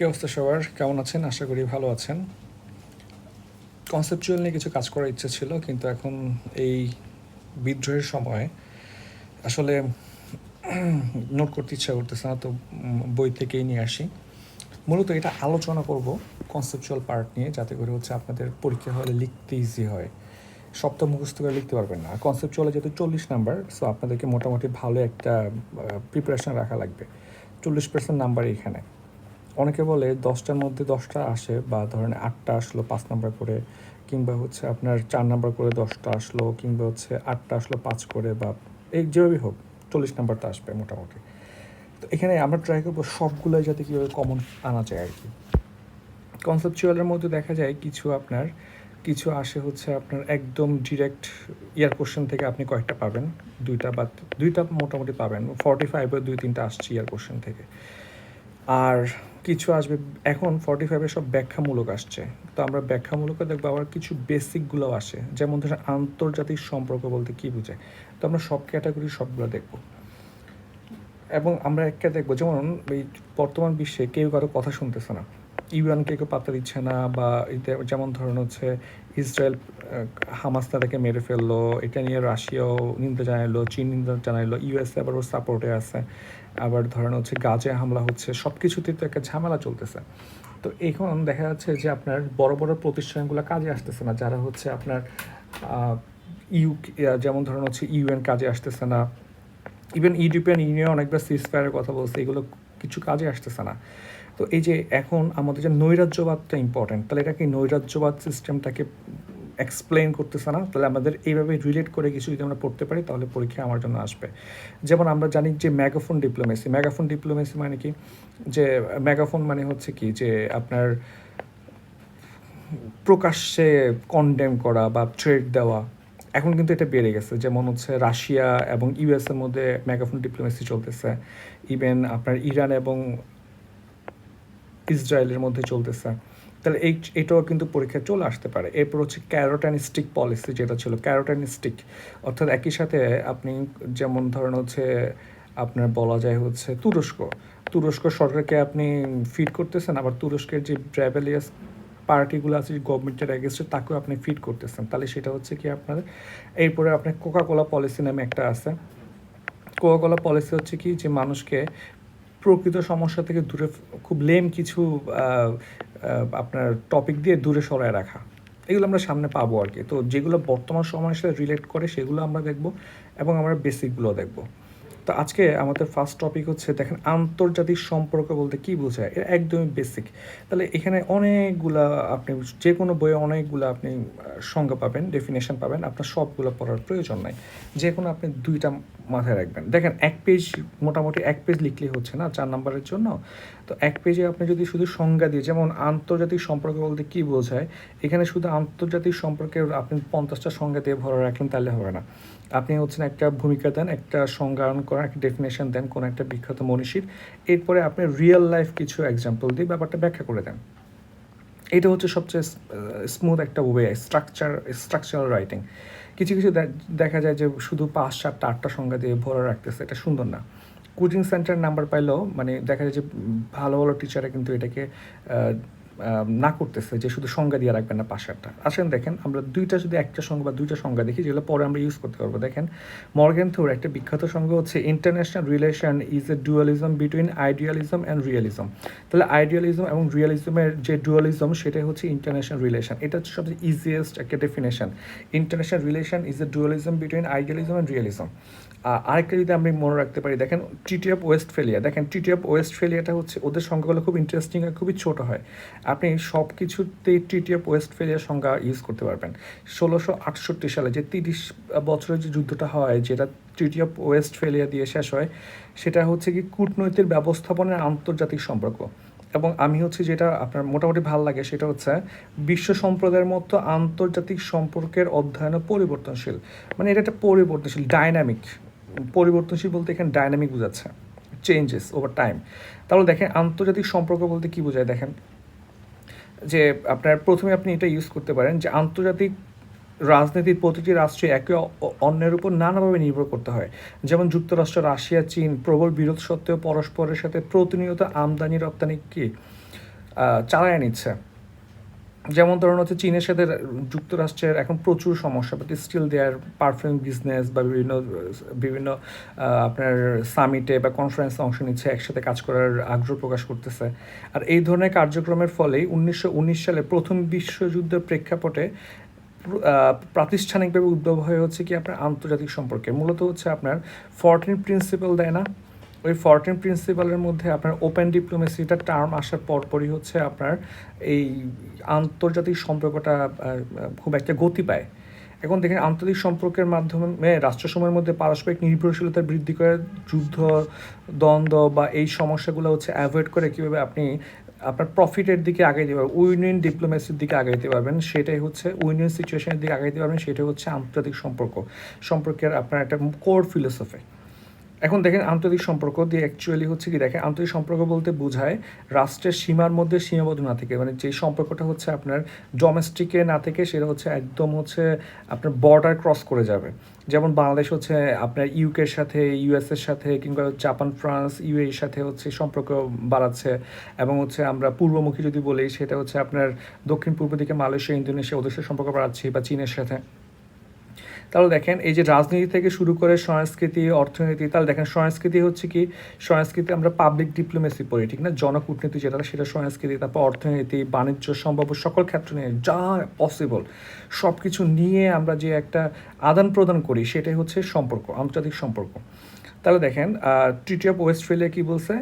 কি অবস্থা সবার? কেমন আছেন? আশা করি ভালো আছেন। কনসেপচুয়াল নিয়ে কিছু কাজ করার ইচ্ছে ছিল, কিন্তু এখন এই বিদ্রোহের সময় আসলে নোট করতে ইচ্ছা করতেছে না, তো বই থেকেই নিয়ে আসি। মূলত এটা আলোচনা করব কনসেপচুয়াল পার্ট নিয়ে, যাতে করে হচ্ছে আপনাদের পরীক্ষা হলে লিখতে ইজি হয়। সপ্তাহ মুখস্থ করে লিখতে পারবেন না। কনসেপচুয়ালে যেহেতু চল্লিশ নাম্বার সো আপনাদেরকে মোটামুটি ভালো একটা প্রিপারেশন রাখা লাগবে। চল্লিশ পার্সেন্ট নাম্বার এখানে। অনেকে বলে দশটার মধ্যে দশটা আসে বা ধরেন আটটা আসলো পাঁচ নাম্বার করে, কিংবা হচ্ছে আপনার চার নাম্বার করে দশটা আসলো, কিংবা হচ্ছে আটটা আসলো পাঁচ করে বা এই যেভাবেই হোক চল্লিশ নাম্বারটা আসবে মোটামুটি। তো এখানে আমরা ট্রাই করব সবগুলোই যাতে কীভাবে কমন আনা যায় আর কি। কনসেপচুয়ালের মধ্যে দেখা যায় কিছু আপনার, কিছু আসে হচ্ছে আপনার একদম ডিরেক্ট ইয়ার কোশ্চেন থেকে আপনি কয়েকটা পাবেন, দুইটা বা দুইটা মোটামুটি পাবেন ফর্টি ফাইভের দুই তিনটা আসছে ইয়ার কোশ্চেন থেকে। আর কিছু আসবে। এখন ফর্টি ফাইভে সব ব্যাখ্যামূলক আসছে। তো আমরা ব্যাখ্যামূলক দেখব আবার কিছু বেসিকগুলোও আসে। যেমন ধরেন আন্তর্জাতিক সম্পর্ক বলতে কী বোঝায়? তো আমরা সব ক্যাটাগরি সবগুলো দেখব। এবং আমরা একটা দেখব, যেমন এই বর্তমান বিশ্বে কেউ কারও কথা শুনতেছে না। ইউএনকে কেউ পাত্তা দিচ্ছে না বা যেমন ধরুন হচ্ছে ইসরায়েল হামাস তাদেরকে মেরে ফেলল। এটা নিয়ে রাশিয়াও নিন্দা জানাইলো, চীন নিন্দা জানাইলো ইউএসএ আবার ওর সাপোর্টে আছে। আবার ধরেন হচ্ছে গাজে হামলা হচ্ছে সব কিছুতেই তো একটা ঝামেলা চলতেছে। তো এখন দেখা যাচ্ছে যে আপনার বড় বড় প্রতিষ্ঠানগুলো কাজে আসতেছে না, যারা হচ্ছে আপনার ইউ যেমন ধরেন হচ্ছে ইউএন কাজে আসতেছে না। ইভেন ইউরোপিয়ান ইউনিয়ন অনেকবার সিজফায়ারের কথা বলছে, এগুলো কিছু কাজে আসতেছে না। তো এই যে এখন আমাদের যে নৈরাজ্যবাদটা ইম্পর্টেন্ট তাহলে এটা কি নৈরাজ্যবাদ সিস্টেমটাকে এক্সপ্লেন করতেছে না? তাহলে আমাদের এইভাবে রিলেট করে কিছু যদি আমরা পড়তে পারি, তাহলে পরীক্ষা আমার জন্য আসবে। যেমন আমরা জানি যে ম্যাগাফোন ডিপ্লোমেসি ম্যাগাফোন ডিপ্লোমেসি মানে কি? যে ম্যাগাফোন মানে হচ্ছে কি? যে আপনার প্রকাশ্যে কন্ডেম করা বা ট্রেড দেওয়া। এখন কিন্তু এটা বেড়ে গেছে। যেমন হচ্ছে রাশিয়া এবং ইউএস এর মধ্যে মেগাফোন ডিপ্লোমেসি চলতেছে। ইভেন আপনার ইরান এবং ইসরায়েলের মধ্যে চলতেছে। তাহলে এই এটাও কিন্তু পরীক্ষায় চলে আসতে পারে। এরপর হচ্ছে ক্যারোটানিস্টিক পলিসি যেটা ছিল, ক্যারোটানিস্টিক। অর্থাৎ একই সাথে আপনি যেমন ধরেন হচ্ছে আপনার বলা যায় হচ্ছে তুরস্ক। তুরস্ক সরকারকে আপনি ফিড করতেছেন, আবার তুরস্কের যে ট্রাভেলিয়াস পার্টিগুলো আছে গভর্নমেন্টের এগেনস্টে তাকেও আপনি ফিট করতেছেন। তাহলে সেটা হচ্ছে কি আপনার, এরপরে আপনার কোকাকোলা পলিসি নামে একটা আছে। কোকাকোলা পলিসি হচ্ছে কি, যে মানুষকে প্রকৃত সমস্যা থেকে দূরে খুব লেম কিছু আপনার টপিক দিয়ে দূরে সরায় রাখা। এগুলো আমরা সামনে পাবো আর কি। তো যেগুলো বর্তমান সময়ের সাথে রিলেট করে, সেগুলো আমরা দেখব এবং আমরা বেসিকগুলো দেখব। তো আজকে আমাদের ফার্স্ট টপিক হচ্ছে, দেখেন আন্তর্জাতিক সম্পর্ক বলতে কি বোঝায়? এটা একদমই বেসিক তাহলে এখানে অনেকগুলা আপনি যে কোনো বইয়ে অনেকগুলো আপনি সংজ্ঞা পাবেন ডেফিনেশন পাবেন, আপনার সবগুলো পড়ার প্রয়োজন নাই। যে কোনো আপনি দুইটা মাথায় রাখবেন। দেখেন এক পেজ মোটামুটি এক পেজ লিখলেই হচ্ছে না চার নাম্বারের জন্য। তো এক পেজে আপনি যদি শুধু সংজ্ঞা দিয়ে, যেমন আন্তর্জাতিক সম্পর্ক বলতে কি বোঝায়? এখানে শুধু আন্তর্জাতিক সম্পর্কে আপনি পঞ্চাশটা সংজ্ঞা দিয়ে ভরা রাখলেন তাহলে হবে না। আপনি হচ্ছেন একটা ভূমিকা দেন, একটা সংজ্ঞায়ন করেন একটা ডেফিনেশন দেন কোনো একটা বিখ্যাত মনীষীর। এরপরে আপনি রিয়েল লাইফ কিছু এক্সাম্পল দিয়ে ব্যাপারটা ব্যাখ্যা করে দেন। এটা হচ্ছে সবচেয়ে স্মুথ একটা ওয়ে স্ট্রাকচার স্ট্রাকচারাল রাইটিং কিছু কিছু দেখা যায় যে শুধু পাঁচ, সাতটা, আটটা সংজ্ঞা দিয়ে ভরা রাখতেছে, এটা সুন্দর না। কোচিং সেন্টার নাম্বার পাইলেও মানে দেখা যায় যে ভালো ভালো টিচাররা কিন্তু এটাকে না করতেছে যে শুধু সংজ্ঞা দিয়ে রাখবেন না সাতটা আসেন দেখেন, আমরা দুইটা যদি একটা সংজ্ঞা বা দুইটা সংজ্ঞা দেখি, যেগুলো পরে আমরা ইউজ করতে পারব। দেখেন মর্গেন থোর একটা বিখ্যাত সংজ্ঞা হচ্ছে international relation is a dualism between idealism and realism তাহলে আইডিয়ালিজম এবং রিয়ালিজমের যে ডুয়ালিজম সেটাই হচ্ছে ইন্টারন্যাশনাল রিলেশন এটা হচ্ছে সবচেয়ে ইজিয়েস্ট একটা definition international relation is a dualism between idealism and realism আরেকটা যদি আমি মনে রাখতে পারি, দেখেন টিটি অফ ওয়েস্ট ফেলিয়া দেখেন টিটি অফ ওয়েস্ট ফেলিয়াটা হচ্ছে ওদের সংখ্যাগুলো খুব ইন্টারেস্টিং আর খুবই ছোট হয়। আপনি সব কিছুতেই টিটি অফ ওয়েস্ট ফেলিয়ার সংজ্ঞা ইউজ করতে পারবেন। ষোলোশো আটষট্টি সালে যে তিরিশ বছরের যে যুদ্ধটা হয়, যেটা ট্রিটি অফ ওয়েস্ট ফেলিয়া দিয়ে শেষ হয়, সেটা হচ্ছে কি কূটনৈতিক ব্যবস্থাপনার আন্তর্জাতিক সম্পর্ক। এবং আমি হচ্ছে যেটা আপনার মোটামুটি ভালো লাগে সেটা হচ্ছে বিশ্ব সম্প্রদায়ের মতো আন্তর্জাতিক সম্পর্কের অধ্যয়ন পরিবর্তনশীল। মানে এটা একটা পরিবর্তনশীল ডাইনামিক পরিবর্তনশীল বলতে এখানে ডাইনামিক বোঝাচ্ছে। চেঞ্জেস ওভার টাইম তাহলে দেখেন আন্তর্জাতিক সম্পর্ক বলতে কি বোঝায়? দেখেন যে আপনার প্রথমে আপনি এটা ইউজ করতে পারেন যে আন্তর্জাতিক রাজনীতির প্রতিটি রাষ্ট্রে একে অন্যের উপর নানাভাবে নির্ভর করতে হয়। যেমন যুক্তরাষ্ট্র, রাশিয়া, চীন, প্রবল বিরোধ সত্ত্বেও পরস্পরের সাথে প্রতিনিয়ত আমদানি, রপ্তানি কি চালায় নিচ্ছে। যেমন ধরুন হচ্ছে চীনের সাথে যুক্তরাষ্ট্রের এখন প্রচুর সমস্যা but still their perfume business বা বিভিন্ন বিভিন্ন আপনার সামিটে বা কনফারেন্সে অংশ নিচ্ছে, একসাথে কাজ করার আগ্রহ প্রকাশ করতেছে। আর এই ধরনের কার্যক্রমের ফলেই উনিশশো উনিশ সালে প্রথম বিশ্বযুদ্ধের প্রেক্ষাপটে প্রাতিষ্ঠানিকভাবে উদ্ভব হয়ে হচ্ছে কি আপনার আন্তর্জাতিক সম্পর্কে মূলত হচ্ছে আপনার ফরটিন প্রিন্সিপাল দেয় না? ওই ফরটিন প্রিন্সিপালের মধ্যে আপনার ওপেন ডিপ্লোমেসিটা টার্ম আসার পরপরই হচ্ছে আপনার এই আন্তর্জাতিক সম্পর্কটা খুব একটা গতি পায়। এখন দেখেন আন্তর্জাতিক সম্পর্কের মাধ্যমে রাষ্ট্রসমূহের মধ্যে পারস্পরিক নির্ভরশীলতা বৃদ্ধি করে, যুদ্ধ, দ্বন্দ্ব বা এই সমস্যাগুলো হচ্ছে অ্যাভয়েড করে কীভাবে আপনি আপনার প্রফিটের দিকে আগাইতে পারবেন উইন উইন ডিপ্লোমেসির দিকে আগাইতে পারবেন, সেটাই হচ্ছে উইন উইন সিচুয়েশনের দিকে আগাইতে পারবেন, সেটাই হচ্ছে আন্তর্জাতিক সম্পর্ক। সম্পর্কের আপনার একটা কোর ফিলোসফি এখন দেখেন আন্তর্জাতিক সম্পর্ক দিয়ে অ্যাকচুয়ালি হচ্ছে কি, দেখেন আন্তর্জাতিক সম্পর্ক বলতে বোঝায় রাষ্ট্রের সীমার মধ্যে সীমাবদ্ধ না থেকে মানে যে সম্পর্কটা হচ্ছে আপনার ডোমেস্টিকে না থেকে সেটা হচ্ছে একদম হচ্ছে আপনার বর্ডার ক্রস করে যাবে। যেমন বাংলাদেশ হচ্ছে আপনার ইউকের সাথে ইউএস এর সাথে, কিংবা জাপান ফ্রান্স ইউএর সাথে হচ্ছে সম্পর্ক বাড়াচ্ছে। এবং হচ্ছে আমরা পূর্বমুখী যদি বলি, সেটা হচ্ছে আপনার দক্ষিণ পূর্ব দিকে মালয়েশিয়া, ইন্দোনেশিয়া, ওদের সাথে সম্পর্ক বাড়াচ্ছি বা চীনের সাথে। তাহলে দেখেন, এই যে রাজনীতি থেকে শুরু করে সংস্কৃতি, অর্থনীতি, তাহলে দেখেন সংস্কৃতি হচ্ছে কি? সংস্কৃতি আমরা পাবলিক ডিপ্লোমেসি পড়ি, ঠিক না? জনকূটনীতি যেটা, সেটা সংস্কৃতি, তারপর অর্থনীতি, বাণিজ্য, সম্ভাব্য সকল ক্ষেত্র নিয়ে যা পসিবল সব কিছু নিয়ে আমরা যে একটা আদান প্রদান করি, সেটাই হচ্ছে সম্পর্ক, আন্তর্জাতিক সম্পর্ক। তাহলে দেখেন ট্রিটি অফ ওয়েস্টফেলিয়া কি বলছে?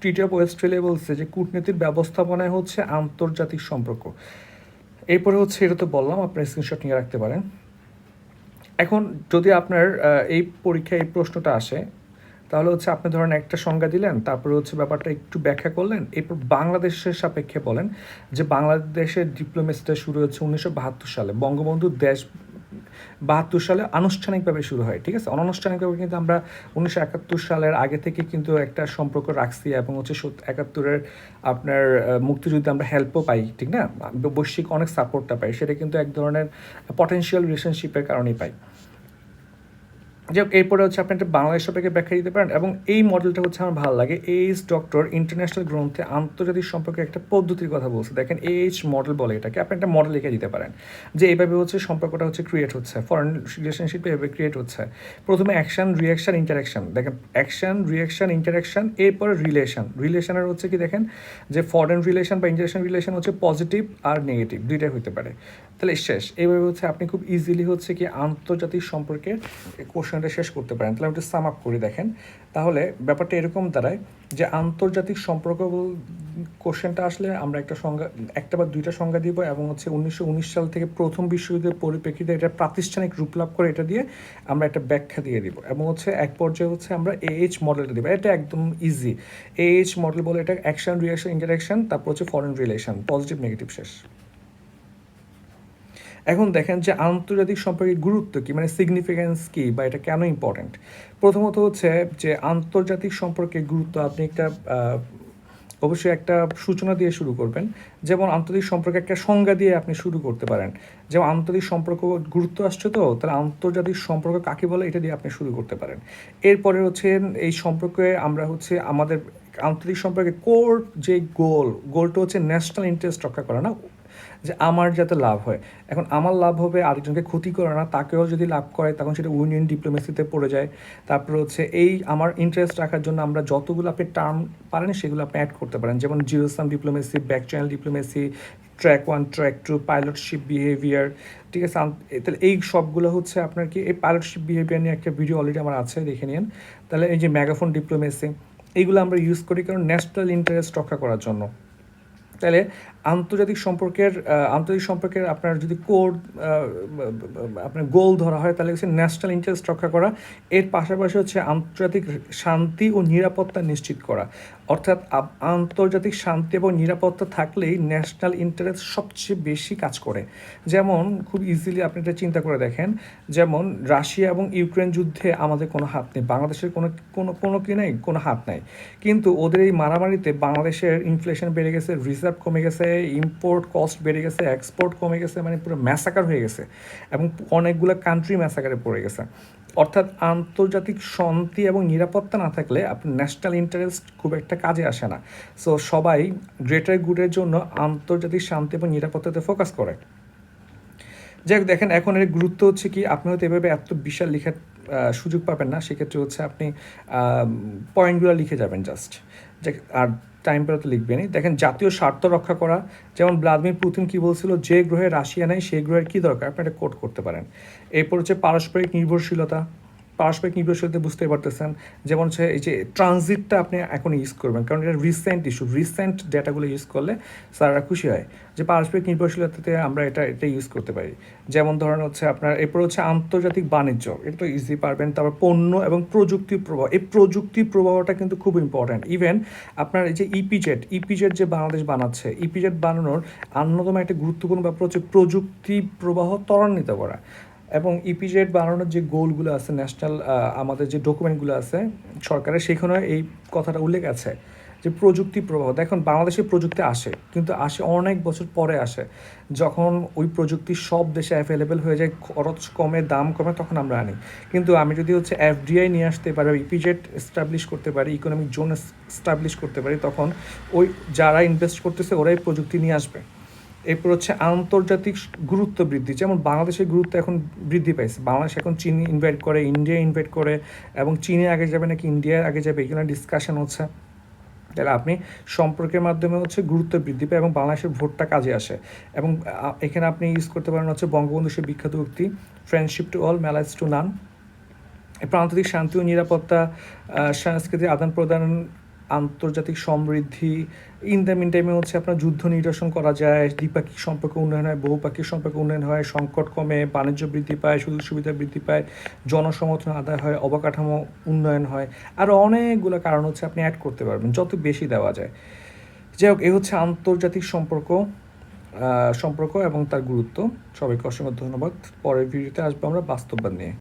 ট্রিটি অফ ওয়েস্টফেলিয়া বলছে যে কূটনীতির ব্যবস্থাপনায় হচ্ছে আন্তর্জাতিক সম্পর্ক। এরপরে হচ্ছে, এটা তো বললাম, আপনার স্ক্রিনশট নিয়ে রাখতে পারেন। এখন যদি আপনার এই পরীক্ষায় এই প্রশ্নটা আসে, তাহলে হচ্ছে আপনি ধরেন একটা সংজ্ঞা দিলেন, তারপরে হচ্ছে ব্যাপারটা একটু ব্যাখ্যা করলেন, এরপর বাংলাদেশের সাপেক্ষে বলেন যে বাংলাদেশের ডিপ্লোমেসিটা শুরু হচ্ছে উনিশশো বাহাত্তর সালে। বঙ্গবন্ধু দেশ বাহাত্তর সালে আনুষ্ঠানিকভাবে শুরু হয়, ঠিক আছে? অনানুষ্ঠানিকভাবে কিন্তু আমরা উনিশশো একাত্তর সালের আগে থেকে কিন্তু একটা সম্পর্ক রাখছি এবং হচ্ছে একাত্তরের আপনার মুক্তিযুদ্ধে আমরা হেল্পও পাই, ঠিক না? বৈশ্বিক অনেক সাপোর্টটা পাই, সেটা কিন্তু এক ধরনের পটেন্সিয়াল রিলেশনশিপের কারণেই পাই। যাই হোক, এরপরে হচ্ছে আপনি একটা বাংলাদেশ সম্পর্কে ব্যাখ্যা দিতে পারেন এবং এই মডেলটা হচ্ছে আমার ভালো লাগে। এইচ ডক্টর ইন্টারন্যাশনাল গ্রন্থে আন্তর্জাতিক সম্পর্কে একটা পদ্ধতির কথা বলছে। দেখেন এইচ মডেল বলে এটাকে আপনি একটা মডেল লিখে দিতে পারেন যে এইভাবে হচ্ছে সম্পর্কটা হচ্ছে ক্রিয়েট হচ্ছে ফরেন রিলেশনশিপ এভাবে ক্রিয়েট হচ্ছে। প্রথমে অ্যাকশন রিয়াকশন ইন্টারাকশন দেখেন অ্যাকশন রিয়াকশন ইন্টারাকশন এরপরে রিলেশন রিলেশনের হচ্ছে কি দেখেন যে ফরেন রিলেশন বা ইন্টারাকশন রিলেশন হচ্ছে পজিটিভ আর নেগেটিভ দুইটাই হতে পারে। তাহলে শেষ। এইভাবে হচ্ছে আপনি খুব ইজিলি হচ্ছে কি আন্তর্জাতিক সম্পর্কের কোশ্চেনটা শেষ করতে পারেন, তাহলে একটু সাম আপ করে দেখেন। তাহলে ব্যাপারটা এরকম দাঁড়ায় যে আন্তর্জাতিক সম্পর্ক কোশ্চেনটা আসলে আমরা একটা সংজ্ঞা, একটা বা দুইটা সংজ্ঞা দিব এবং হচ্ছে উনিশশো উনিশ সাল থেকে প্রথম বিশ্বযুদ্ধের পরিপ্রেক্ষিতে এটা প্রাতিষ্ঠানিক রূপ লাভ করে এটা দিয়ে আমরা একটা ব্যাখ্যা দিয়ে দিব এবং হচ্ছে এক পর্যায়ে হচ্ছে আমরা এইচ মডেলটা দিব। এটা একদম ইজি এইচ মডেল বলে এটা অ্যাকশন রিয়াকশন ইন্টারাকশন তারপর হচ্ছে ফরেন রিলেশন পজিটিভ নেগেটিভ শেষ। এখন দেখেন যে আন্তর্জাতিক সম্পর্কের গুরুত্ব কি মানে সিগনিফিক্যান্স কি বা এটা কেন ইম্পর্ট্যান্ট প্রথমত হচ্ছে যে আন্তর্জাতিক সম্পর্কের গুরুত্ব আপনি একটা অবশ্যই একটা সূচনা দিয়ে শুরু করবেন। যেমন আন্তর্জাতিক সম্পর্কে একটা সংজ্ঞা দিয়ে আপনি শুরু করতে পারেন। যেমন আন্তর্জাতিক সম্পর্ক গুরুত্ব আসছে তো, তাহলে আন্তর্জাতিক সম্পর্ক কাকে বলে এটা দিয়ে আপনি শুরু করতে পারেন। এরপরে হচ্ছে এই সম্পর্কে আমরা হচ্ছে আমাদের আন্তর্জাতিক সম্পর্কে কোর যে গোল গোলটা হচ্ছে ন্যাশনাল ইন্টারেস্ট রক্ষা করা, না যে আমার যাতে লাভ হয়। এখন আমার লাভ হবে আরেকজনকে ক্ষতি করে না, তাকেও যদি লাভ করে, তখন সেটা উইন ডিপ্লোমেসিতে পড়ে যায়। তারপরে হচ্ছে এই আমার ইন্টারেস্ট রাখার জন্য আমরা যতগুলো আপনি টার্ম পারেন, সেগুলো আপনি অ্যাড করতে পারেন। যেমন zero sum diplomacy back channel diplomacy track one track two পাইলটশিপ behaviour ঠিক আছে? তাহলে এই সবগুলো হচ্ছে আপনার কি, এই পাইলটশিপ বিহেভিয়ার নিয়ে একটা ভিডিও অলরেডি আমার আছে, দেখে নিন। তাহলে এই যে ম্যাগাফোন ডিপ্লোমেসি এইগুলো আমরা ইউজ করি কারণ ন্যাশনাল ইন্টারেস্ট রক্ষা করার জন্য। তাহলে আন্তর্জাতিক সম্পর্কের আন্তর্জাতিক সম্পর্কের আপনার যদি কোর আপনার গোল ধরা হয়, তাহলে হচ্ছে ন্যাশনাল ইন্টারেস্ট রক্ষা করা। এর পাশাপাশি হচ্ছে আন্তর্জাতিক শান্তি ও নিরাপত্তা নিশ্চিত করা। অর্থাৎ আন্তর্জাতিক শান্তি এবং নিরাপত্তা থাকলেই ন্যাশনাল ইন্টারেস্ট সবচেয়ে বেশি কাজ করে। যেমন, খুব ইজিলি আপনি এটা চিন্তা করে দেখেন, যেমন রাশিয়া এবং ইউক্রেন যুদ্ধে আমাদের কোনো হাত নেই, বাংলাদেশের কোনো কোনো কোনো কি নেই, কোনো হাত নাই। কিন্তু ওদের এই মারামারিতে বাংলাদেশের ইনফ্লেশন বেড়ে গেছে রিজার্ভ কমে গেছে ইম্পোর্ট কস্ট বেড়ে গেছে এক্সপোর্ট কমে গেছে মানে পুরো ম্যাসাকার হয়ে গেছে এবং অনেকগুলো কান্ট্রি ম্যাসাকারে পড়ে গেছে। অর্থাৎ আন্তর্জাতিক শান্তি এবং নিরাপত্তা না থাকলে আপনার ন্যাশনাল ইন্টারেস্ট খুব একটা কাজে আসে না। সো সবাই গ্রেটার গুডের জন্য আন্তর্জাতিক শান্তি এবং নিরাপত্তাতে ফোকাস করে। যাই হোক, দেখেন, এখন এর গুরুত্ব হচ্ছে কি, আপনি হয়তো এভাবে এত বিশাল লেখার সুযোগ পাবেন না। সেক্ষেত্রে হচ্ছে আপনি পয়েন্টগুলো লিখে যাবেন জাস্ট আর টাইম পেলে তো লিখবেনই দেখেন, জাতীয় স্বার্থ রক্ষা করা, যেমন ভ্লাদিমির পুতিন কি বলছিল, যে গ্রহে রাশিয়া নেই সেই গ্রহের কী দরকার? আপনি এটা কোট করতে পারেন। এরপর হচ্ছে পারস্পরিক নির্ভরশীলতা। পারস্পরিক নির্ভরশীলতা বুঝতে পারতেছেন। যেমন হচ্ছে এই যে ট্রানজিটটা আপনি এখন ইউজ করবেন, কারণ এটা রিসেন্ট ইস্যু রিসেন্ট ডেটাগুলো ইউজ করলে স্যাররা খুশি হয় যে পারস্পরিক নির্ভরশীলতাতে আমরা এটা এটা ইউজ করতে পারি। যেমন ধরেন হচ্ছে আপনার, এরপর হচ্ছে আন্তর্জাতিক বাণিজ্য, এটা তো ইজি পারবেন। তারপর পণ্য এবং প্রযুক্তির প্রভাব এই প্রযুক্তির প্রভাবটা কিন্তু খুব ইম্পর্ট্যান্ট ইভেন আপনার এই যে ইপিজেট ইপিজেট যে বাংলাদেশ বানাচ্ছে ইপিজেট বানানোর অন্যতম একটা গুরুত্বপূর্ণ ব্যাপার হচ্ছে প্রযুক্তি প্রবাহ ত্বরান্বিত করা। এবং ইপিজেড বানানোর যে গোলগুলো আছে ন্যাশনাল আমাদের যে ডকুমেন্টগুলো আছে, সরকারের, সেখানে এই কথাটা উল্লেখ আছে যে প্রযুক্তি প্রবাহ। দেখুন বাংলাদেশে প্রযুক্তি আসে, কিন্তু আসে অনেক বছর পরে আসে। যখন ওই প্রযুক্তি সব দেশে অ্যাভেলেবেল হয়ে যায়, খরচ কমে, দাম কমে, তখন আমরা আনি। কিন্তু আমি যদি হচ্ছে এফডিআই নিয়ে আসতে পারি ইপিজেড এস্টাবলিশ করতে পারি ইকোনমিক জোন এস্টাবলিশ করতে পারি, তখন ওই যারা ইনভেস্ট করতেছে, ওরাই প্রযুক্তি নিয়ে আসবে। এরপর হচ্ছে আন্তর্জাতিক গুরুত্ব বৃদ্ধি, যেমন বাংলাদেশের গুরুত্ব এখন বৃদ্ধি পাইছে। বাংলাদেশ এখন চীন ইনভাইট করে, ইন্ডিয়া ইনভাইট করে, এবং চীনে আগে যাবে নাকি ইন্ডিয়ার আগে যাবে এখানে ডিসকাশন হচ্ছে। তাহলে আপনি সম্পর্কের মাধ্যমে হচ্ছে গুরুত্ব বৃদ্ধি পায় এবং বাংলাদেশের ভোটটা কাজে আসে। এবং এখানে আপনি ইউজ করতে পারেন হচ্ছে বঙ্গবন্ধু সে বিখ্যাত উক্তি friendship to all malice to none প্রান্তিক শান্তি ও নিরাপত্তা সাংস্কৃতিক আদান প্রদান আন্তর্জাতিক সমৃদ্ধি ইন দ্য মিন টাইমে হচ্ছে আপনার যুদ্ধ নিরসন করা যায়, দ্বিপাক্ষিক সম্পর্ক উন্নয়ন হয়, বহুপাক্ষিক সম্পর্ক উন্নয়ন হয়, সংকট কমে, বাণিজ্য বৃদ্ধি পায়, সুযোগ সুবিধা বৃদ্ধি পায়, জনসমর্থন আদায় হয়, অবকাঠামো উন্নয়ন হয়। আরও অনেকগুলো কারণ হচ্ছে আপনি অ্যাড করতে পারবেন, যত বেশি দেওয়া যায়। যাই হোক, এ হচ্ছে আন্তর্জাতিক সম্পর্ক সম্পর্ক এবং তার গুরুত্ব। সবাইকে অসংখ্য ধন্যবাদ। পরের ভিডিওতে আসব আমরা বাস্তববাদ নিয়ে।